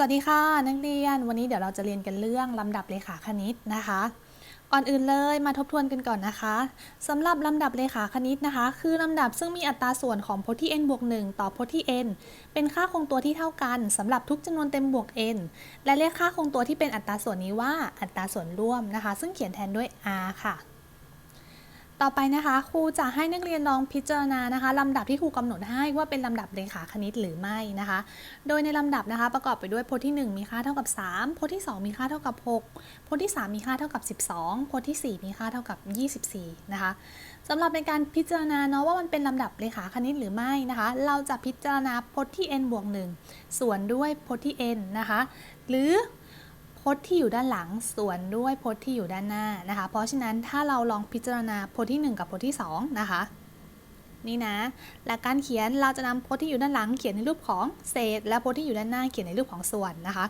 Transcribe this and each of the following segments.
วัสดีค่ะนักเรียน วันนี้เดี๋ยวเราจะเรียนกันเรื่องลำดับเลขาคณิตนะคะก่อนอื่นเลยมาทบทวนกันก่อนนะคะสำหรับลำดับเลขาคณิตนะคะ คือลำดับซึ่งมีอัตราส่วนของพจน์ที่ n บวก1ต่อพจน์ที่ n เป็นค่าคงตัวที่เท่ากันสำหรับทุกจำนวนเต็มบวก n และเรียกค่าคงตัวที่เป็นอัตราส่วนนี้ว่าอัตราส่วนร่วมนะคะ ซึ่งเขียนแทนด้วย r ค่ะ ต่อไปนะคะครูจะให้นักเรียนลองพิจารณานะคะลำดับที่ครูกำหนดให้ว่าเป็นลำดับเลขาคณิตหรือไม่นะคะ โดยในลำดับนะคะประกอบไปด้วยพจน์ที่ 1 มีค่าเท่ากับ 3พจน์ที่ 2 มีค่าเท่ากับ 6พจน์ที่ 3 มีค่าเท่ากับ 12พจน์ที่ 4 มีค่าเท่ากับ 24 นะคะสำหรับในการพิจารณาเนาะว่ามันเป็นลำดับเลขาคณิตหรือไม่นะคะ เราจะพิจารณาพจน์ที่ n บวก1ส่วนด้วยพจน์ที่ n นะคะ หรือ พจน์ที่อยู่ด้านหลังส่วนด้วยพจน์ที่อยู่ด้านหน้านะคะ เพราะฉะนั้นถ้าเราลองพิจารณาพจน์ที่ 1 กับพจน์ที่ 2 นะคะ นี่นะและการเขียนเราจะนำพจน์ที่อยู่ด้านหลังเขียนในรูปของเศษ และพจน์ที่อยู่ด้านหน้าเขียนในรูปของส่วนนะคะ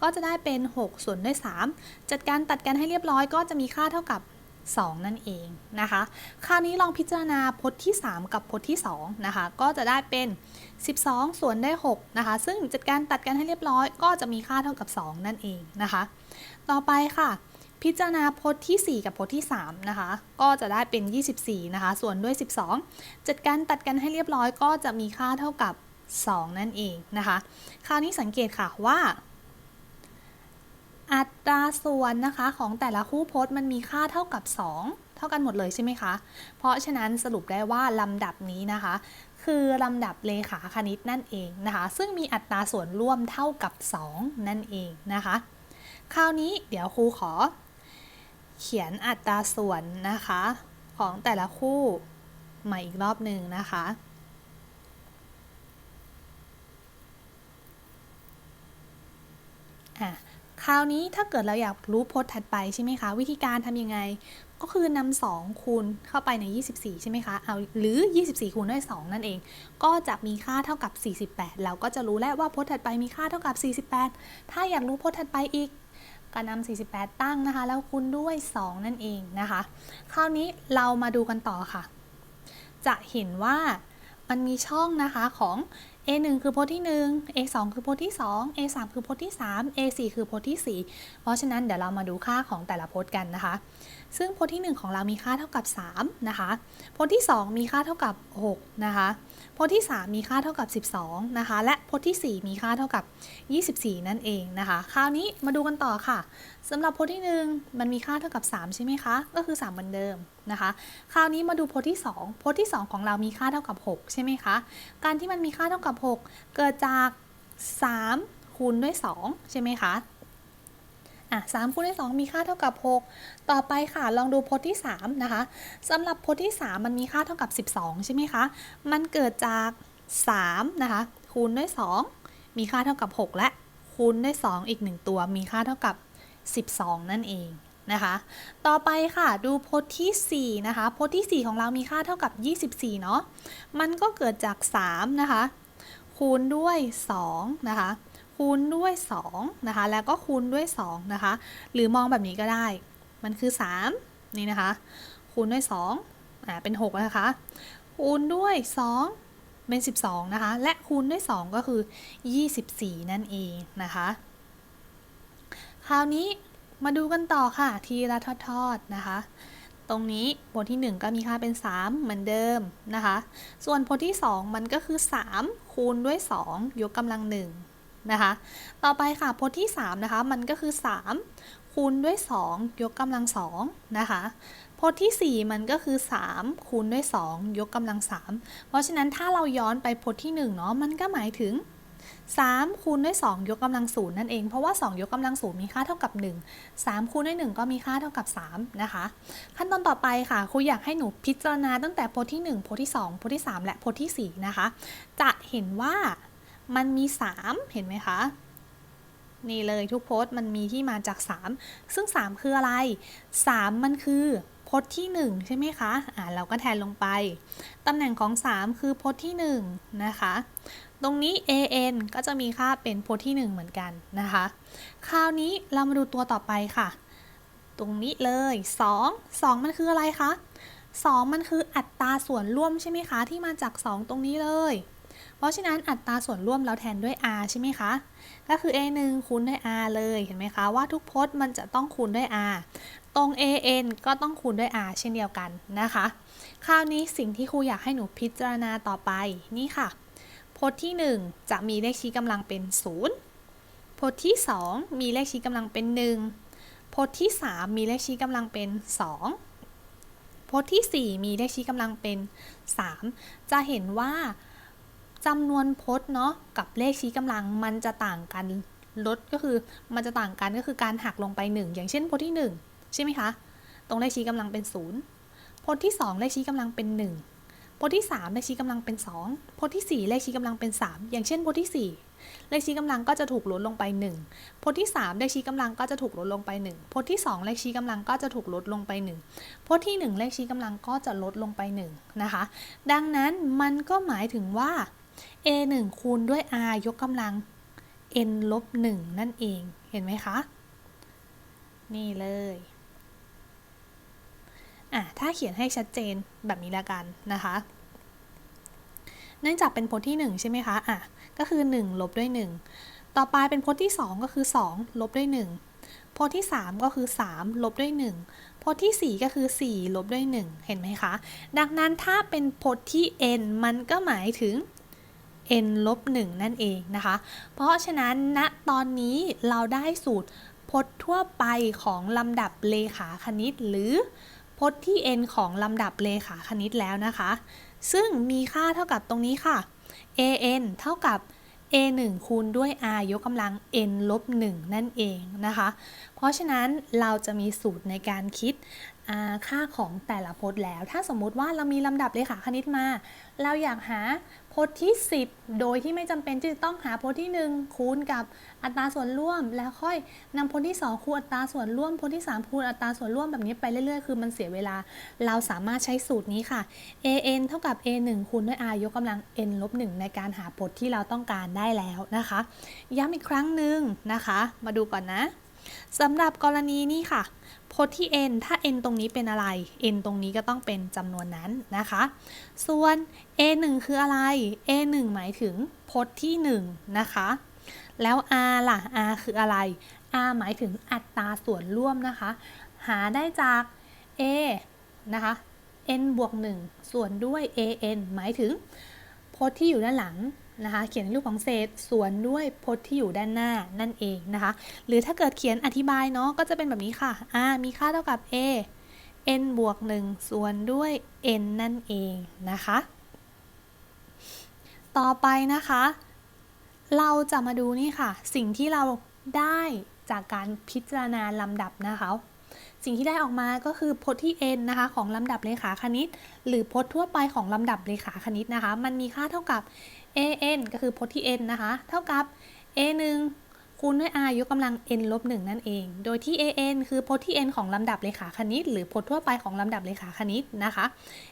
ก็จะได้เป็น 6 ส่วนด้วย 3 จัดการตัดกันให้เรียบร้อยก็จะมีค่าเท่ากับ 2 นั่นเองนะคะ คราวนี้ลองพิจารณาพจน์ที่ 3 กับพจน์ที่2นะคะ ก็จะได้เป็น 12 ส่วนได้6นะคะ ซึ่งจัดการตัดกันให้เรียบร้อยก็จะมีค่าเท่ากับ 2 นั่นเองนะคะ ต่อไปค่ะ พิจารณาพจน์ที่ 4 กับพจน์ที่ 3 นะคะ ก็จะได้เป็น 24 นะคะ ส่วนด้วย 12 จัดการตัดกันให้เรียบร้อยก็จะมีค่าเท่ากับ 2 นั่นเองนะคะ คราวนี้สังเกตค่ะว่าอัตราส่วนนะคะของแต่ละคู่พจน์มันมีค่าเท่ากับ 2 ท่ากันหมดเลยใช่ไหมคะ เพราะฉะนั้นสรุปได้ว่าลำดับนี้นะคะ คือลำดับเลขาคณิตนั่นเองนะคะ ซึ่งมีอัตราส่วนร่วมเท่ากับ 2 นั่นเองนะคะ คราวนี้เดี๋ยวครูขอ เขียนอัตราส่วนนะคะ ของแต่ละคู่ใหม่อีกรอบหนึ่งนะคะคราวนี้ถ้าเกิดเราอยากรู้พจน์ถัดไปใช่ไหมคะ วิธีการทำยังไง ก็คือนำ2คูณเข้าไปใน 24 ใช่ไหมคะ เอาหรือ 24 คูณด้วย 2 นั่นเอง ก็จะมีค่าเท่ากับ 48 เราก็จะรู้แล้วว่าพจน์ถัดไปมีค่าเท่ากับ 48 ถ้าอยากรู้พจน์ถัดไปอีกก็นำ48 ตั้งนะคะ แล้วคูณด้วย 2 นั่นเองนะคะ คราวนี้เรามาดูกันต่อค่ะ จะเห็นว่ามันมีช่องนะคะของ A1 คือพจน์ที่ 1 A2 คือพจน์ที่ 2 A3 คือพจน์ที่ 3 A4 คือพจน์ที่ 4 เพราะฉะนั้นเดี๋ยวเรามาดูค่าของแต่ละพจน์กันนะคะ ซึ่งพจน์ที่ 1 ของเรามีค่าเท่ากับ 3 นะคะพจน์ที่ 2 มีค่าเท่ากับ 6 นะคะพจน์ที่ 3 มีค่าเท่ากับ 12 นะคะ และพจน์ที่ 4 มีค่าเท่ากับ 24 นั่นเองนะคะ คราวนี้มาดูกันต่อค่ะสำหรับพจน์ที่ 1 มันมีค่าเท่ากับ 3 ใช่ไหมคะ ก็คือ 3 เหมือนเดิมนะคะ คราวนี้มาดูพจน์ที่2พจน์ที่ 2 ของเรามีค่าเท่ากับ 6 ใช่ไหมคะ การที่มันมีค่าเท่ากับ 6 เกิดจาก 3 คูณด้วย 2 ใช่ไหมคะ อะ3คูณด้วย2มีค่าเท่ากับ 6 ต่อไปค่ะลองดูพจน์ที่3นะคะสำหรับพจน์ที่ 3 มันมีค่าเท่ากับ 12 ใช่ไหมคะ มันเกิดจาก3นะคะคูณด้วย 2 มีค่าเท่ากับ 6 และคูณด้วย 2 อีก 1 ตัวมีค่าเท่ากับ 12 นั่นเองนะคะ ต่อไปค่ะดูพจน์ที่4นะคะพจน์ที่ 4 ของเรามีค่าเท่ากับ 24 เนาะมันก็เกิดจาก 3 นะคะ คูณด้วย 2 นะคะ คูณด้วย2นะคะ แล้วก็คูณด้วย2นะคะ หรือมองแบบนี้ก็ได้ มันคือ 3 นี่นะคะ คูณด้วย2อ่า เป็น6นะคะ คูณด้วย 2 เป็น 12 นะคะ และคูณด้วย 2 ก็คือ 24 นั่นเองนะคะ คราวนี้มาดูกันต่อค่ะ ทีละทอดๆนะคะ ตรงนี้พจน์ที่ 1 ก็มีค่าเป็น 3 เหมือนเดิมนะคะ ส่วนพจน์ที่ 2 มันก็คือ 3 คูณด้วย 2 ยกกำลัง1 นะคะ ต่อไปค่ะพจน์ที่ 3 นะคะ มันก็คือ 3 คูณด้วย 2 ยกกำลัง2นะคะพจน์ที่ 4 มันก็คือ 3 คูณด้วย 2 ยกกำลัง 3 เพราะฉะนั้นถ้าเราย้อนไปพจน์ที่1เนาะมันก็หมายถึง 3 คูณด้วย 2 ยกกำลังศูนย์นั่นเอง เพราะว่า 2 ยกกำลังศูนย์มีค่าเท่ากับ 1 3 คูณด้วย 1 ก็มีค่าเท่ากับ 3 นะคะ ขั้นตอนต่อไปค่ะครูอยากให้หนูพิจารณาตั้งแต่พจน์ที่1พจน์ที่2พจน์ที่ 3 และพจน์ที่ 4 นะคะ จะเห็นว่า มันมี 3 เห็นไหมคะ นี่เลยทุกโพจน์มันมีที่มาจาก 3 ซึ่ง 3 คืออะไร 3 มันคือพจน์ที่ 1 ใช่ไหมคะ อ่าเราก็แทนลงไป ตำแหน่งของ 3 คือพจน์ที่ 1 นะคะ ตรงนี้ an ก็จะมีค่าเป็นพจน์ที่ 1 เหมือนกันนะคะ คราวนี้เรามาดูตัวต่อไปค่ะ ตรงนี้เลย 2 2 มันคืออะไรคะ 2 มันคืออัตราส่วนร่วมใช่ไหมคะ ที่มาจาก 2 ตรงนี้เลย ราะราะฉะนั้นอัตราส่วนร่วมเราแทนด้วย r ใช่ไหมคะ ก็คือ a 1คูณด้วย r เลยเห็นไหมคะว่าทุกพจน์มันจะต้องคูณด้วย r ตรง an ก็ต้องคูณด้วย r เช่นเดียวกันนะคะ คราวนี้สิ่งที่ครูอยากให้หนูพิจารณาต่อไปนี่ค่ะ พจน์ที่ 1 จะมีเลขชี้กำลังเป็น 0 พจน์ที่ 2 มีเลขชี้กำลังเป็น 1 พจน์ที่ 3 มีเลขชี้กำลังเป็น 2 พจน์ที่ 4 มีเลขชี้กำลังเป็น 3 จะเห็นว่า จำนวนพจน์เนาะกับเลขชี้กำลังมันจะต่างกันลดก็คือมันจะต่างกันก็คือการหักลงไป 1 อย่างเช่นพจน์ที่ 1 ใช่ไหมคะ ตรงเลขชี้กำลังเป็น 0พจน์ที่ 2 เลขชี้กำลังเป็น 1พจน์ที่ 3 เลขชี้กำลังเป็น 2พจน์ที่ 4 เลขชี้กำลังเป็น 3 อย่างเช่นพจน์ที่ 4 เลขชี้กำลังก็จะถูกลดลงไป 1พจน์ที่ 3 เลขชี้กำลังก็จะถูกลดลงไป 1พจน์ที่ 2 เลขชี้กำลังก็จะถูกลดลงไป 1พจน์ที่ 1 เลขชี้กำลังก็จะลดลงไป1นะคะ ดังนั้นมันก็หมายถึงว่า a 1คูณด้วย r ยกกำลัง n ลบ1นั่นเอง เห็นไหมคะ นี่เลยอะถ้าเขียนให้ชัดเจนแบบนี้ละกันนะคะ เนื่องจากเป็นพจน์ที่ 1 ใช่ไหมคะอะก็คือ 1 ลบด้วย 1 ต่อไปเป็นพจน์ที่ 2 ก็คือ 2 ลบด้วย 1 พจน์ที่ 3 ก็คือ 3 ลบด้วย 1 พจน์ที่ 4 ก็คือ 4 ลบด้วย 1 เห็นไหมคะ ดังนั้นถ้าเป็นพจน์ที่ n มันก็หมายถึง n ลบ1นั่นเองนะคะ เพราะฉะนั้นณนะตอนนี้เราได้สูตรพจน์ทั่วไปของลำดับเลขาคณิต หรือพจน์ที่ n ของลำดับเลขาคณิตแล้วนะคะ ซึ่งมีค่าเท่ากับตรงนี้ค่ะ an เท่ากับ a 1คูณด้วย r ยกกำลัง n ลบ1นั่นเองนะคะ เพราะฉะนั้นเราจะมีสูตรในการคิด ค่าของแต่ละพจน์แล้ว ถ้าสมมุติว่าเรามีลำดับเลขาคณิตมา เราอยากหาพจน์ที่ 10 โดยที่ไม่จำเป็นที่จะต้องหาพจน์ที่ 1 คูณกับอัตราส่วนร่วม แล้วค่อยนำพจน์ที่ 2 คูณอัตราส่วนร่วมพจน์ที่ 3 คูณอัตราส่วนร่วมแบบนี้ไปเรื่อยๆ คือมันเสียเวลา เราสามารถใช้สูตรนี้ค่ะ an เท่ากับ a 1คูณด้วย r ยกกำลัง n ลบ1ในการหาพจน์ที่เราต้องการได้แล้วนะคะ ย้ำอีกครั้งหนึ่งนะคะ มาดูก่อนนะ สำหรับกรณีนี้ค่ะพจน์ที่ n ถ้า n ตรงนี้เป็นอะไร n ตรงนี้ก็ต้องเป็นจำนวนนั้นนะคะ ส่วน a 1คืออะไร a 1หมายถึงพจน์ที่ 1 นะคะ แล้ว r ล่ะ r คืออะไร r หมายถึงอัตราส่วนร่วมนะคะ หาได้จาก a นะคะ n บวก 1 ส่วนด้วย an หมายถึงพจน์ที่อยู่ด้านหลัง นะคะ เขียนในรูปของเศษส่วนด้วยพจน์ที่อยู่ด้านหน้านั่นเองนะคะ หรือถ้าเกิดเขียนอธิบายเนาะก็จะเป็นแบบนี้ค่ะ r มีค่าเท่ากับ a n บวก 1 ส่วนด้วย n นั่นเองนะคะ ต่อไปนะคะ เราจะมาดูนี่ค่ะ สิ่งที่เราได้จากการพิจารณาลำดับนะคะสิ่งที่ได้ออกมาก็คือพจน์ที่ n นะคะของลำดับเลขาคณิต หรือพจน์ทั่วไปของลำดับเลขาคณิตนะคะ มันมีค่าเท่ากับ an ก็คือพจน์ที่ n นะคะ เท่ากับ a 1คูณด้วย r ยกกำลัง n ลบ1นั่นเอง โดยที่ an คือพจน์ที่ n ของลำดับเลขาคณิต หรือพจน์ทั่วไปของลำดับเลขาคณิตนะคะ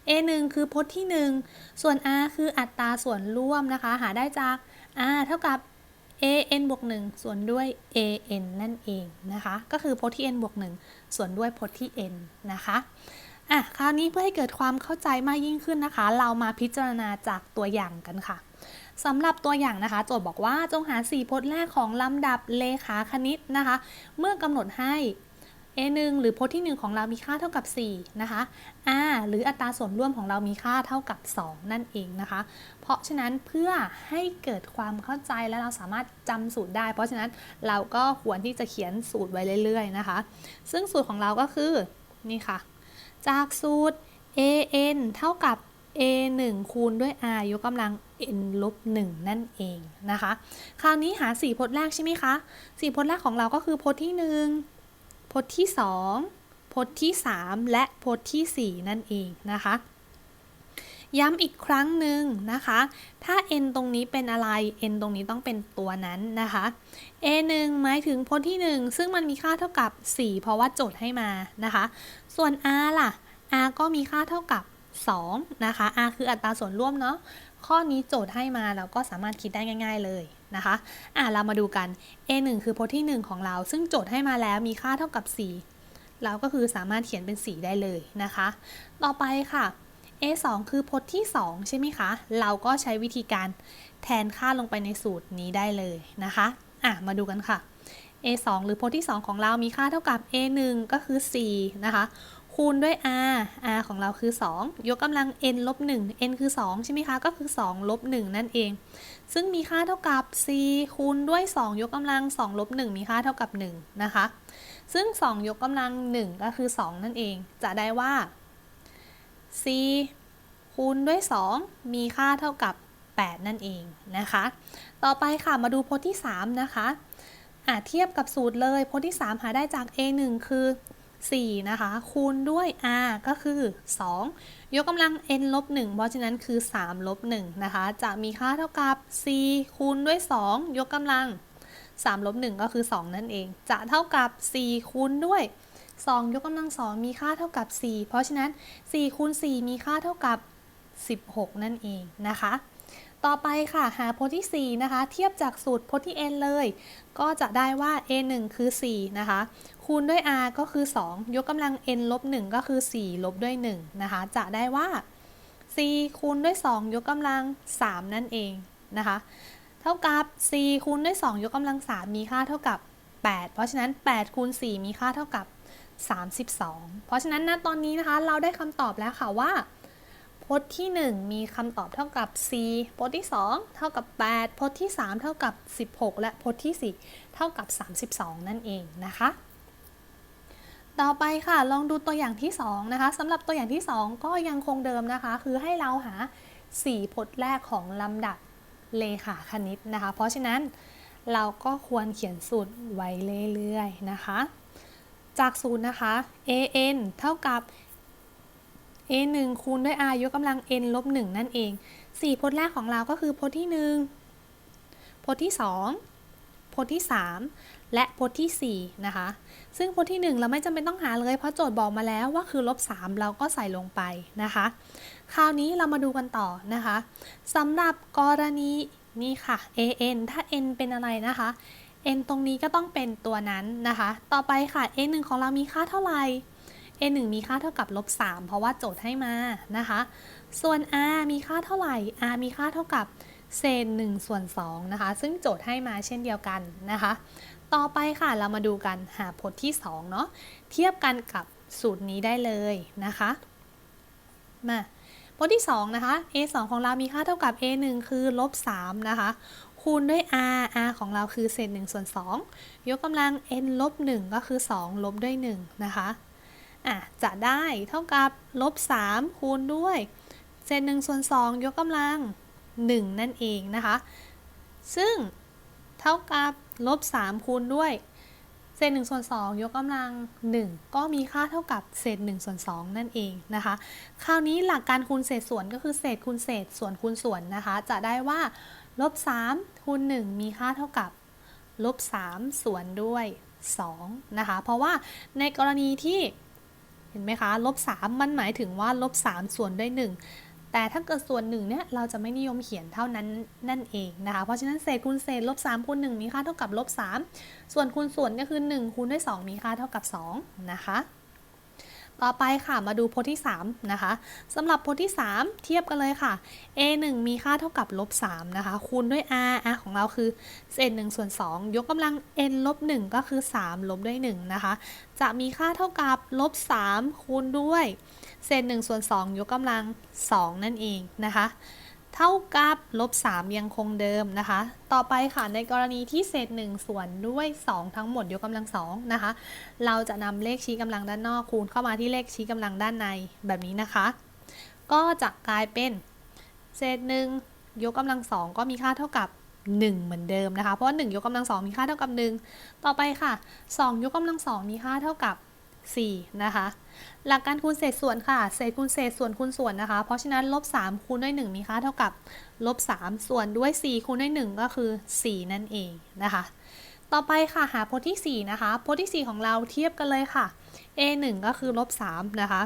a 1คือพจน์ที่ 1 ส่วน r คืออัตราส่วนร่วมนะคะ หาได้จาก r เท่ากับ an บวก1ส่วนด้วย an นั่นเองนะคะ ก็คือพจน์ที่ n บวก1ส่วนด้วยพจน์ที่ n นะคะอะคราวนี้เพื่อให้เกิดความเข้าใจมากยิ่งขึ้นนะคะ เรามาพิจารณาจากตัวอย่างกันค่ะ สำหรับตัวอย่างนะคะ โจทย์บอกว่าจงหา 4 พจน์แรกของลำดับเลขาคณิตนะคะ เมื่อกำหนดให้ a 1 หรือพจน์ที่ 1 ของเรามีค่าเท่ากับ 4 นะคะ r หรืออัตราส่วนร่วมของเรามีค่าเท่ากับ 2 นั่นเองนะคะ เพราะฉะนั้นเพื่อให้เกิดความเข้าใจและเราสามารถจำสูตรได้ เพราะฉะนั้นเราก็ควรที่จะเขียนสูตรไว้เรื่อย ๆ นะคะ ซึ่งสูตรของเราก็คือ นี่ค่ะ จากสูตร an เท่ากับ a 1คูณด้วย r ยกกำลัง n ลบ1นั่นเองนะคะ คราวนี้หา 4พจน์แรกใช่ไหมคะ 4พจน์แรกของเราก็คือพจน์ที่ 1พจน์ที่ 2พจน์ที่ 3 และพจน์ที่ 4 นั่นเองนะคะ ย้ำอีกครั้งหนึ่งนะคะ ถ้า n ตรงนี้เป็นอะไร n ตรงนี้ต้องเป็นตัวนั้นนะคะ a 1หมายถึงพจน์ที่ 1 ซึ่งมันมีค่าเท่ากับ 4 เพราะว่าโจทย์ให้มานะคะ ส่วน r ล่ะ r ก็มีค่าเท่ากับ 2นะคะ r คืออัตราส่วนร่วมเนาะ ข้อนี้โจทย์ให้มาเราก็สามารถคิดได้ง่าย ๆเลยนะคะอะเรามาดูกัน a 1 คือพจน์ที่ 1 ของเรา ซึ่งโจทย์ให้มาแล้วมีค่าเท่ากับ 4 เราก็คือสามารถเขียนเป็น 4 ได้เลยนะคะ ต่อไปค่ะ A2 คือพจน์ที่ 2 ใช่ไหมคะ เราก็ใช้วิธีการแทนค่าลงไปในสูตรนี้ได้เลยนะคะอะมาดูกันค่ะ a 2 หรือพจน์ที่ 2 ของเรามีค่าเท่ากับ a 1 ก็คือ 4 นะคะ คูณด้วย r r ของเราคือ 2 ยกกำลัง n ลบ1 n คือ 2 ใช่ไหมคะ ก็คือ 2 ลบ 1 นั่นเอง ซึ่งมีค่าเท่ากับ c คูณด้วย 2 ยกกำลัง 2 ลบ 1 มีค่าเท่ากับ 1 นะคะ ซึ่ง 2 ยกกำลัง 1 ก็คือ 2 นั่นเอง จะได้ว่า c คูณด้วย 2 มีค่าเท่ากับ 8 นั่นเองนะคะ ต่อไปค่ะ มาดูพจน์ที่ 3 นะคะอะเทียบกับสูตรเลย พจน์ที่ 3 หาได้จาก a 1คือ 4 นะคะ คูณด้วย r ก็คือ 2 ยกกำลัง n ลบ1เพราะฉะนั้นคือ3ลบ1นะคะ จะมีค่าเท่ากับ c คูณด้วย 2 ยกกำลัง3ลบ1ก็คือ 2 นั่นเอง จะเท่ากับ4คูณด้วย 2 ยกกำลัง 2 มีค่าเท่ากับ 4 เพราะฉะนั้น 4 คูณ 4 มีค่าเท่ากับ 16 นั่นเองนะคะต่อไปค่ะ หาพจน์ที่ 4 นะคะ เทียบจากสูตรพจน์ที่ n เลย ก็จะได้ว่า a 1คือ 4 นะคะ คูณด้วย r ก็คือ 2 ยกกำลัง n ลบ 1 ก็คือ 4 ลบด้วย 1 นะคะ จะได้ว่า c คูณด้วย 2 ยกกำลัง 3 นั่นเองนะคะ เท่ากับ c คูณด้วย 2 ยกกำลัง 3 มีค่าเท่ากับ 8 เพราะฉะนั้น 8 คูณ 4 มีค่าเท่ากับ 32 เพราะฉะนั้นณตอนนี้นะคะ เราได้คำตอบแล้วค่ะว่าพจน์ที่ 1 มีคำตอบเท่ากับ c พจน์ที่ 2 เท่ากับ 8 พจน์ที่ 3 เท่ากับ 16 และพจน์ที่ 4 เท่ากับ 32 นั่นเองนะคะ ต่อไปค่ะ ลองดูตัวอย่างที่ 2 นะคะสำหรับตัวอย่างที่ 2 ก็ยังคงเดิมนะคะ คือให้เราหา 4 พจน์แรกของลำดับเลขาคณิตนะคะ เพราะฉะนั้นเราก็ควรเขียนสูตรไว้เรื่อยๆนะคะ จากสูตรนะคะ an เท่ากับ a 1คูณด้วย r ยกกำลัง n ลบ1นั่นเอง 4 พจน์แรกของเราก็คือพจน์ที่ 1 พจน์ที่ 2 พจน์ที่ 3 และพจน์ที่ 4 นะคะ ซึ่งพจน์ที่ 1 เราไม่จำเป็นต้องหาเลย เพราะโจทย์บอกมาแล้วว่าคือลบ3เราก็ใส่ลงไปนะคะ คราวนี้เรามาดูกันต่อนะคะสำหรับกรณีนี่ค่ะ an ถ้า n เป็นอะไรนะคะ n ตรงนี้ก็ต้องเป็นตัวนั้นนะคะ ต่อไปค่ะ a 1ของเรามีค่าเท่าไหร่ a 1มีค่าเท่ากับลบ3เพราะว่าโจทย์ให้มานะคะ ส่วน r มีค่าเท่าไหร่ r มีค่าเท่ากับเศษ1ส่วน2นะคะ ซึ่งโจทย์ให้มาเช่นเดียวกันนะคะ ต่อไปค่ะเรามาดูกันหาพจน์ที่ 2 เนาะเทียบกันกับสูตรนี้ได้เลยนะคะมาพจน์ที่ 2 นะคะ a 2ของเรามีค่าเท่ากับ a 1คือลบ3นะคะ คูณด้วย r r ของเราคือเศษ1ส่วน2 ยกกำลัง n ลบ1ก็คือ 2 ลบด้วย 1 นะคะอะจะได้เท่ากับลบ3คูณด้วยเศษ1ส่วน2 ยกกำลัง 1 นั่นเองนะคะ ซึ่งเท่ากับ ลบ 3 คูณด้วยเศษ1ส่วน2ยกกำลัง 1 ก็มีค่าเท่ากับเศษ1ส่วน2นั่นเองนะคะ คราวนี้หลักการคูณเศษส่วนก็คือเศษคูณเศษส่วนคูณส่วนนะคะ จะได้ว่าลบ3คูณ1มีค่าเท่ากับลบ3ส่วนด้วย2นะคะ เพราะว่าในกรณีที่เห็นไหมคะลบ3มันหมายถึงว่าลบ3ส่วนด้วย 1 แต่ถ้าเกิดส่วนหนึ่งเนี่ยเราจะไม่นิยมเขียนเท่านั้นนั่นเองนะคะ เพราะฉะนั้นเศษคูณเศษลบ3คูณ1มีค่าเท่ากับลบ3ส่วนคูณส่วนก็คือ 1 คูณด้วย 2 มีค่าเท่ากับ2นะคะ ต่อไปค่ะมาดูพจน์ที่ 3 นะคะสำหรับพจน์ที่ 3 เทียบกันเลยค่ะ a 1 มีค่าเท่ากับลบ3นะคะ คูณด้วย r r ของเราคือเศษ1ส่วน2 ยกกำลัง n ลบ1ก็คือ 3 ลบด้วย1นะคะ จะมีค่าเท่ากับลบ3คูณด้วย เศษ1ส่วน2 ยกกำลัง 2 นั่นเองนะคะ เท่ากับลบ 3 ยังคงเดิมนะคะ ต่อไปค่ะในกรณีที่เศษ 1 ส่วนด้วย 2 ทั้งหมดยกกำลัง2นะคะ เราจะนำเลขชี้กำลังด้านนอกคูณเข้ามาที่เลขชี้กำลังด้านในแบบนี้นะคะ ก็จะกลายเป็นเศษ 1 ยกกำลัง2ก็มีค่าเท่ากับ 1 เหมือนเดิมนะคะ เพราะว่า1ยกกำลัง2มีค่าเท่ากับ 1 ต่อไปค่ะ 2 ยกกำลัง2มีค่าเท่ากับ 4 นะคะ หลักการคูณเศษส่วนค่ะ เศษคูณเศษส่วนคูณส่วนนะคะ เพราะฉะนั้นลบ3คูณด้วย1มีค่าเท่ากับลบ3ส่วนด้วย 4 คูณด้วย1ก็คือ 4 นั่นเองนะคะ ต่อไปค่ะหาโพจน์ที่ 4 นะคะโพจน์ที่ 4 ของเราเทียบกันเลยค่ะ a 1ก็คือลบ3นะคะ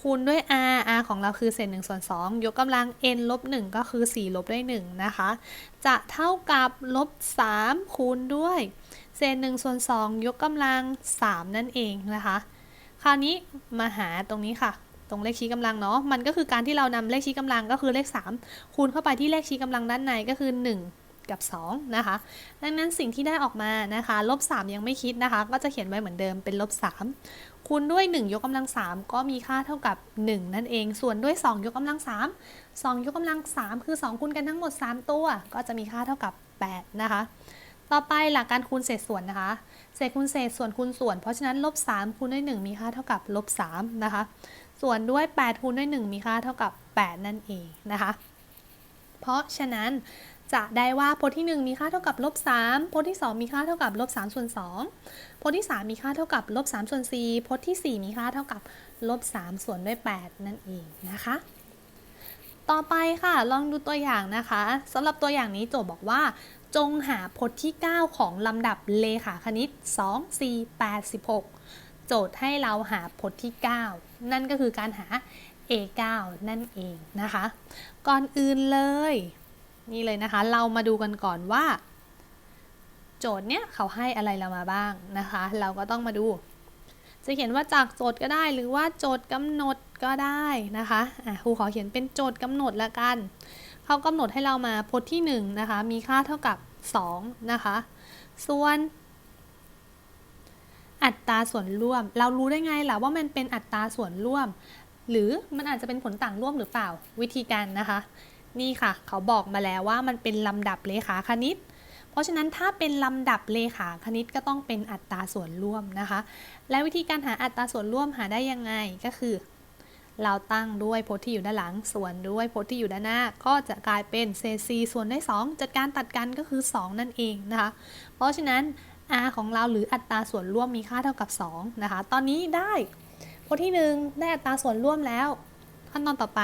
คูณด้วย r r ของเราคือเศษ1ส่วน2ยกกำลัง n ลบ1ก็คือ 4 ลบด้วย1นะคะ จะเท่ากับลบ3คูณด้วยเศษ1ส่วน2ยกกำลัง 3 นั่นเองนะคะ คราวนี้มาหาตรงนี้ค่ะ ตรงเลขชี้กำลังเนาะมันก็คือการที่เรานำเลขชี้กำลังก็คือเลข 3 คูณเข้าไปที่เลขชี้กำลังด้านในก็คือ 1 กับ 2 นะคะ ดังนั้นสิ่งที่ได้ออกมานะคะลบ3ยังไม่คิดนะคะ ก็จะเขียนไว้เหมือนเดิมเป็นลบ3คูณด้วย 1 ยกกำลัง 3 ก็มีค่าเท่ากับ 1 นั่นเอง ส่วนด้วย 2 ยกกำลัง 3 2 ยกกำลัง 3 คือ 2 คูณกันทั้งหมด 3 ตัว ก็จะมีค่าเท่ากับ 8 นะคะ ต่อไปหลักการคูณเศษส่วนนะคะ เศษคูณเศษส่วนคูณส่วน เพราะฉะนั้นลบ3คูณด้วย 1 มีค่าเท่ากับลบ3นะคะ ส่วนด้วย 8คูณด้วย 1 มีค่าเท่ากับ 8 นั่นเองนะคะ เพราะฉะนั้นจะได้ว่าพจน์ที่ 1 มีค่าเท่ากับลบ3พจน์ที่ 2 มีค่าเท่ากับลบ3ส่วน2พจน์ที่ 3 มีค่าเท่ากับลบ3ส่วน4พจน์ที่ 4 มีค่าเท่ากับลบ3ส่วนด้วย 8 นั่นเองนะคะ ต่อไปค่ะ ลองดูตัวอย่างนะคะสำหรับตัวอย่างนี้โจทย์บอกว่า จงหาพจน์ที่ 9 ของลำดับเลขาคณิต 2 4 8 16 โจทย์ให้เราหาพจน์ที่ 9 นั่นก็คือการหา a9 นั่นเองนะคะ ก่อนอื่นเลย นี่เลยนะคะ เรามาดูกันก่อนว่า โจทย์เนี้ยเขาให้อะไรเรามาบ้างนะคะ เราก็ต้องมาดู จะเขียนว่าจากโจทย์ก็ได้หรือว่าโจทย์กำหนดก็ได้นะคะอะครูขอเขียนเป็นโจทย์กำหนดละกัน เขากำหนดให้เรามาพจน์ที่1นะคะ มีค่าเท่ากับ 2 นะคะ ส่วนอัตราส่วนร่วม เรารู้ได้ไงล่ะว่ามันเป็นอัตราส่วนร่วม หรือมันอาจจะเป็นผลต่างร่วมหรือเปล่าวิธีการนะคะ นี่ค่ะ เขาบอกมาแล้วว่ามันเป็นลำดับเลขาคณิต เพราะฉะนั้นถ้าเป็นลำดับเลขาคณิตก็ต้องเป็นอัตราส่วนร่วมนะคะ และวิธีการหาอัตราส่วนร่วมหาได้ยังไงก็คือ เราตั้งด้วยพจน์ที่อยู่ด้านหลัง ส่วนด้วยพจน์ที่อยู่ด้านหน้า ก็จะกลายเป็นเศษ4ส่วนด้วย 2 จัดการตัดกันก็คือ 2 นั่นเองนะคะ เพราะฉะนั้น r ของเราหรืออัตราส่วนร่วมมีค่าเท่ากับ 2 นะคะ ตอนนี้ได้พจน์ที่ 1 ได้อัตราส่วนร่วมแล้ว ขั้นตอนต่อไป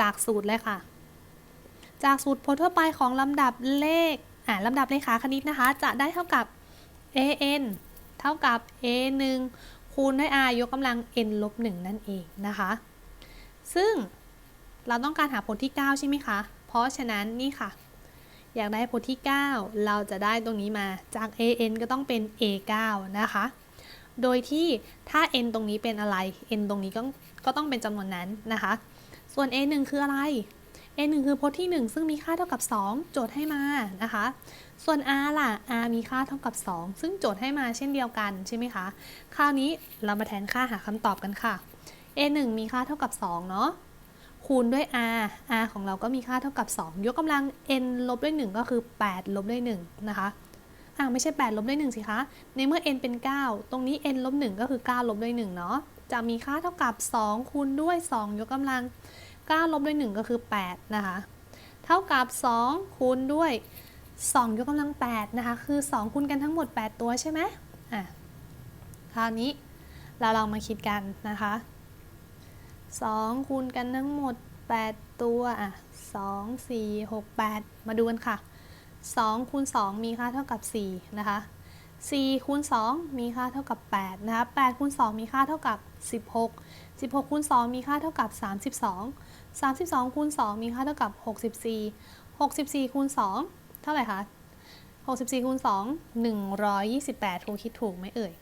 จากสูตรเลยค่ะ จากสูตรพจน์ทั่วไปของลำดับเลขอ่าลำดับเลขาคณิตนะคะ จะได้เท่ากับ an เท่ากับ a 1 คูณด้วย r ยกกำลัง n ลบ1นั่นเองนะคะ ซึ่งเราต้องการหาผลที่ 9 ใช่ไหมคะ เพราะฉะนั้นนี่ค่ะ อยากได้ผลที่ 9 เราจะได้ตรงนี้มาจาก an ก็ต้องเป็น a9 นะคะ โดยที่ถ้า n ตรงนี้เป็นอะไร n ตรงนี้ก็ก็ต้องเป็นจำนวนนั้นนะคะ ส่วน a1 คืออะไร a1 คือพจน์ที่ 1 ซึ่งมีค่าเท่ากับ 2 โจทย์ให้มานะคะ ส่วน r ล่ะ r มีค่าเท่ากับ 2 ซึ่งโจทย์ให้มาเช่นเดียวกันใช่ไหมคะ คราวนี้เรามาแทนค่าหาคำตอบกันค่ะ a1 มีค่าเท่ากับ 2 เนาะคูณด้วย r r ของเราก็มีค่าเท่ากับ 2 ยกกำลัง n ลบด้วย 1 ก็คือ 8 ลบด้วย 1 นะคะอ่าไม่ใช่ 8 ลบด้วย 1 สิคะ ในเมื่อ n เป็น 9 ตรงนี้ n ลบ 1 ก็คือ 9 ลบด้วย 1 เนาะ จะมีค่าเท่ากับ 2 คูณด้วย 2 ยกกำลัง 9ลบด้วย 1 ก็คือ 8 นะคะ เท่ากับ 2 คูณด้วย 2 ยกกำลัง 8 นะคะ คือ 2 คูณกันทั้งหมด 8 ตัวใช่ไหมอะ คราวนี้เราลองมาคิดกันนะคะ 2 คูณกันทั้งหมด 8 ตัว อะ 2 4 6 8 มาดูกันค่ะ 2 คูณ 2 มีค่าเท่ากับ 4 นะคะ 4 คูณ 2 มีค่าเท่ากับ 8 นะคะ 8 คูณ 2 มีค่าเท่ากับ 16 16คูณ2มีค่าเท่ากับ 32 32คูณ2มีค่าเท่ากับ 64 64คูณ2เท่าไหร่คะ 64คูณ2 128ครูคิดถูกไหมเอ่ย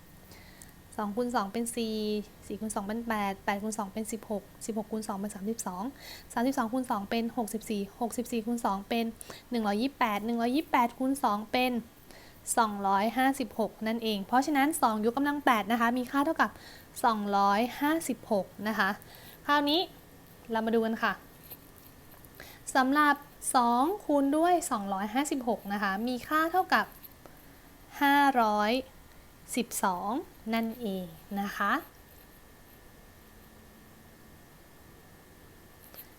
2คูณ2เป็น 4 4คูณ2เป็น 8 8คูณ2เป็น 16 16คูณ2เป็น 32 32คูณ2เป็น 64 64คูณ2เป็น 128 128คูณ2เป็น 256 นั่นเอง เพราะฉะนั้น 2 ยกกำลัง 8 นะคะ มีค่าเท่ากับ 256 นะคะ คราวนี้เรามาดูกันค่ะสำหรับ 2 คูณด้วย 256 นะคะ มีค่าเท่ากับ 512 นั่นเองนะคะ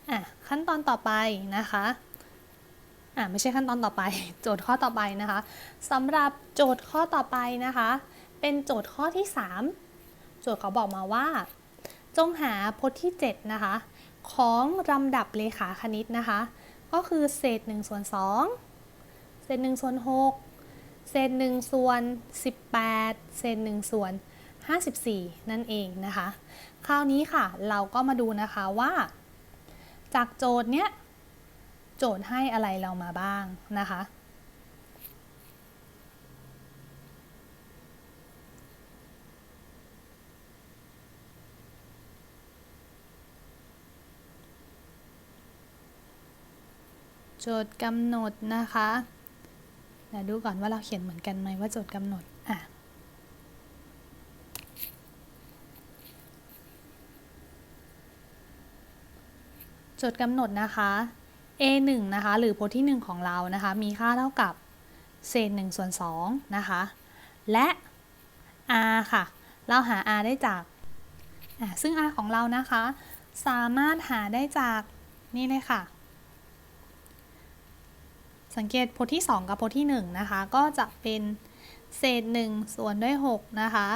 อะขั้นตอนต่อไปนะคะอะไม่ใช่ขั้นตอนต่อไป โจทย์ข้อต่อไปนะคะสำหรับโจทย์ข้อต่อไปนะคะ เป็นโจทย์ข้อที่ 3 จทย์เขาบอกมาว่า จงหาพจน์ที่ 7 นะคะ ของลำดับเลขาคณิตนะคะ ก็คือเศษ1ส่วน2เศษ1ส่วน6เศษ1ส่วน 18 เศษ1ส่วน 54 นั่นเองนะคะ คราวนี้ค่ะเราก็มาดูนะคะว่า จากโจทย์เนี้ย โจทย์ให้อะไรเรามาบ้างนะคะ โจทย์กำหนดนะคะเดี๋ยวดูก่อนว่าเราเขียนเหมือนกันไหมว่าโจทย์กำหนดอะโจทย์กำหนดนะคะ a 1นะคะ หรือโพจน์ที่ 1 ของเรานะคะ มีค่าเท่ากับเศษ1ส่วน2นะคะ และ r ค่ะ เราหา r ได้จากซึ่ง r ของเรานะคะ สามารถหาได้จากนี่เลยค่ะ สังเกตโพที่ 2 กับโพที่1นะคะก็จะเป็นเศษ1ส่วนด้วย6นะคะ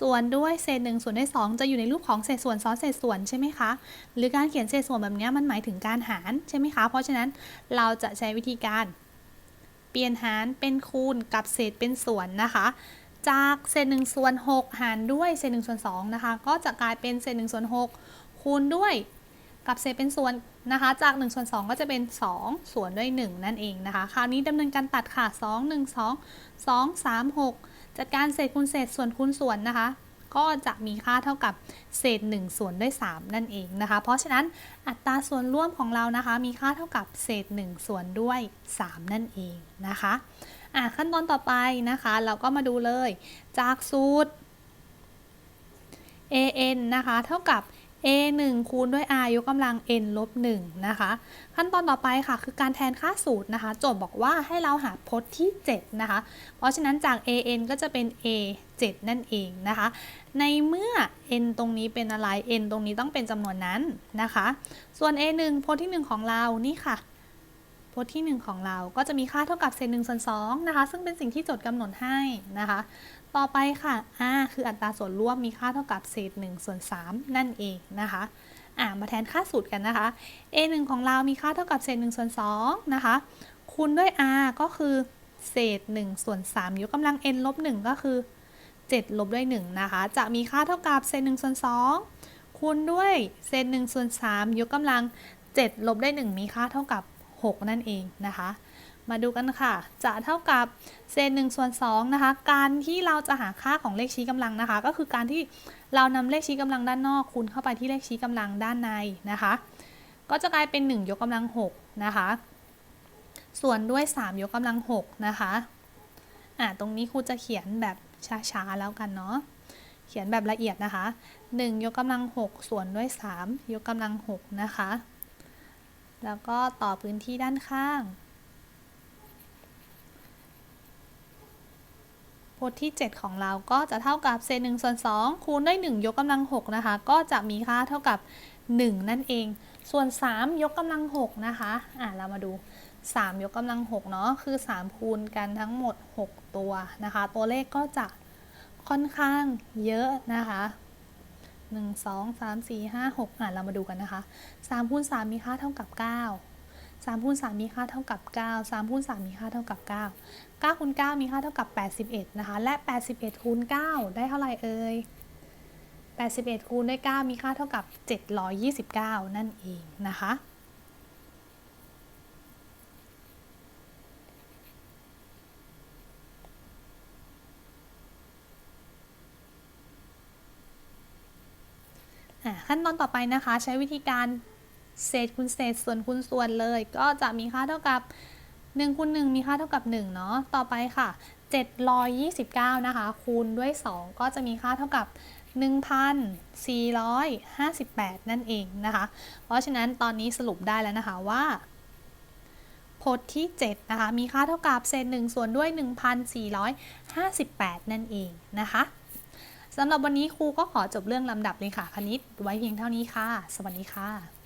ส่วนด้วยเศษ1ส่วนด้วย 2 จะอยู่ในรูปของเศษส่วนซ้อนเศษส่วนใช่ไหมคะหรือการเขียนเศษส่วนแบบนี้มันหมายถึงการหารใช่ไหมคะเพราะฉะนั้นเราจะใช้วิธีการ เปลี่ยนหารเป็นคูณกับเศษเป็นส่วนนะคะ จากเศษ1ส่วน6หารด้วยเศษ1ส่วน2นะคะก็จะกลายเป็นเศษ1ส่วน6คูณด้วย กับเศษเป็นส่วนนะคะ จาก1ส่วน2ก็จะเป็น 2 ส่วนด้วย 1 นั่นเองนะคะ คราวนี้ดำเนินการตัดค่ะ 2 1 2 2 3 6 จัดการเศษคูณเศษส่วนคูณส่วนนะคะ ก็จะมีค่าเท่ากับเศษ 1 ส่วนด้วย 3 นั่นเองนะคะ เพราะฉะนั้นอัตราส่วนร่วมของเรานะคะ มีค่าเท่ากับเศษ 1 ส่วนด้วย 3 นั่นเองนะคะอะขั้นตอนต่อไปนะคะ เราก็มาดูเลย จากสูตร an นะคะ เท่ากับ a 1คูณด้วย r ยกกำลัง n ลบ1นะคะ ขั้นตอนต่อไปค่ะ คือการแทนค่าสูตรนะคะ โจทย์บอกว่าให้เราหาพจน์ที่ 7 นะคะ เพราะฉะนั้นจาก an ก็จะเป็น a 7 นั่นเองนะคะ ในเมื่อ n ตรงนี้เป็นอะไร n ตรงนี้ต้องเป็นจำนวนนั้นนะคะ ส่วน a 1พจน์ที่ 1 ของเรานี่ค่ะพจน์ที่ 1 ของเราก็จะมีค่าเท่ากับเศษ1ส่วน2นะคะ ซึ่งเป็นสิ่งที่โจทย์กำหนดให้นะคะ ต่อไปค่ะ r คืออัตราส่วนร่วมมีค่าเท่ากับเศษ1ส่วน3นั่นเองนะคะอ่ามาแทนค่าสูตรกันนะคะ a 1ของเรามีค่าเท่ากับเศษ1ส่วน2นะคะ คูณด้วย r ก็คือเศษ1ส่วน3ยกกำลัง n ลบ1ก็คือ 7 ลบด้วย 1 นะคะ จะมีค่าเท่ากับเศษ1ส่วน2คูณด้วยเศษ1ส่วน3ยกกำลัง 7 ลบด้วย 1 มีค่าเท่ากับ 6 นั่นเองนะคะ มาดูกันค่ะ จะเท่ากับเศษ1ส่วน2นะคะ การที่เราจะหาค่าของเลขชี้กำลังนะคะ ก็คือการที่เรานำเลขชี้กำลังด้านนอกคูณเข้าไปที่เลขชี้กำลังด้านในนะคะ ก็จะกลายเป็น 1 ยกกำลัง6นะคะ ส่วนด้วย 3 ยกกำลัง6นะคะอ่าตรงนี้ครูจะเขียนแบบช้าๆแล้วกันเนาะเขียนแบบละเอียดนะคะ 1 ยกกำลัง 6 ส่วนด้วย 3 ยกกำลัง 6 นะคะ แล้วก็ต่อพื้นที่ด้านข้าง พจน์ที่ 7 ของเราก็จะเท่ากับเศษ1ส่วน2คูณด้วย 1 ยกกำลัง6นะคะ ก็จะมีค่าเท่ากับ 1 นั่นเอง ส่วน 3 ยกกำลัง6นะคะอะเรามาดู 3 ยกกำลัง6เนาะคือ 3 คูณกันทั้งหมด 6 ตัวนะคะ ตัวเลขก็จะค่อนข้างเยอะนะคะ1 2 3 4 5 6อะเรามาดูกันนะคะ3คูณ3มีค่าเท่ากับ 9 3คูณ3มีค่าเท่ากับ 9 3คูณ3มีค่าเท่ากับ 9 9คูณ9มีค่าเท่ากับ 81 นะคะ และ 81คูณ9ได้เท่าไหร่เอ่ย 81คูณด้วย9มีค่าเท่ากับ 729 นั่นเองนะคะอะขั้นตอนต่อไปนะคะ ใช้วิธีการเศษคูณเศษส่วนคูณส่วนเลย ก็จะมีค่าเท่ากับ 1คูณ1มีค่าเท่ากับ 1 เนาะ ต่อไปค่ะ 729 นะคะ คูณด้วย 2 ก็จะมีค่าเท่ากับ 1,458 นั่นเองนะคะ เพราะฉะนั้นตอนนี้สรุปได้แล้วนะคะว่าพจน์ที่ 7 นะคะ มีค่าเท่ากับเศษ1ส่วนด้วย 1,458 นั่นเองนะคะสำหรับวันนี้ครูก็ขอจบเรื่องลำดับเลยค่ะคณิตไว้เพียงเท่านี้ค่ะ สวัสดีค่ะ